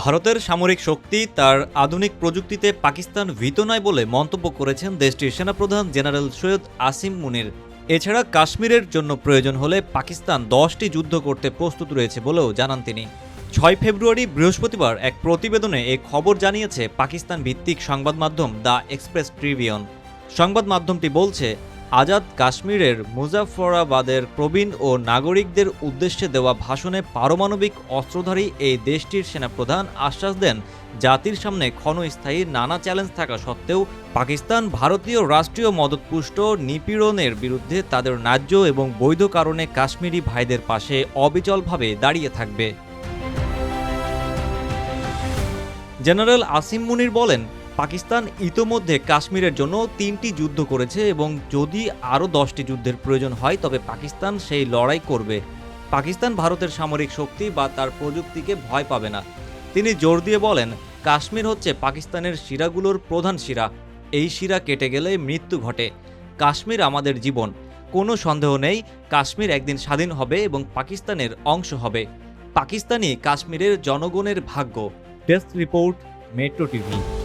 ভারতের সামরিক শক্তি তার আধুনিক প্রযুক্তিতে পাকিস্তান ভীত নয় বলে মন্তব্য করেছেন দেশটির সেনাপ্রধান জেনারেল সৈয়দ আসিম মুনির। এছাড়া কাশ্মীরের জন্য প্রয়োজন হলে পাকিস্তান দশটি যুদ্ধ করতে প্রস্তুত রয়েছে বলেও জানান তিনি। ছয় ফেব্রুয়ারি বৃহস্পতিবার এক প্রতিবেদনে এ খবর জানিয়েছে পাকিস্তান ভিত্তিক সংবাদ মাধ্যম দ্য এক্সপ্রেস ট্রিবিয়ন সংবাদ মাধ্যমটি বলছে আজাদ কাশ্মীরের মুজাফরাবাদের প্রবীণ ও নাগরিকদের উদ্দেশ্যে দেওয়া ভাষণে পারমাণবিক অস্ত্রধারী এই দেশটির সেনাপ্রধান আশ্বাস দেন, জাতির সামনে ক্ষণস্থায়ী নানা চ্যালেঞ্জ থাকা সত্ত্বেও পাকিস্তান ভারতীয় রাষ্ট্রীয় মদতপুষ্ট নিপীড়নের বিরুদ্ধে তাদের ন্যায্য এবং বৈধ কারণে কাশ্মীরি ভাইদের পাশে অবিচলভাবে দাঁড়িয়ে থাকবে। জেনারেল আসিম মুনির বলেন পাকিস্তান ইতোমধ্যে কাশ্মীরের জন্য তিনটি যুদ্ধ করেছে এবং যদি আরও দশটি যুদ্ধের প্রয়োজন হয়, তবে পাকিস্তান সেই লড়াই করবে। পাকিস্তান ভারতের সামরিক শক্তি বা তার প্রযুক্তিকে ভয় পাবে না। তিনি জোর দিয়ে বলেন, কাশ্মীর হচ্ছে পাকিস্তানের শিরাগুলোর প্রধান শিরা। এই শিরা কেটে গেলে মৃত্যু ঘটে। কাশ্মীর আমাদের জীবন। কোনো সন্দেহ নেই, কাশ্মীর একদিন স্বাধীন হবে এবং পাকিস্তানের অংশ হবে। পাকিস্তানি কাশ্মীরের জনগণের ভাগ্য। Desk report, Metro TV.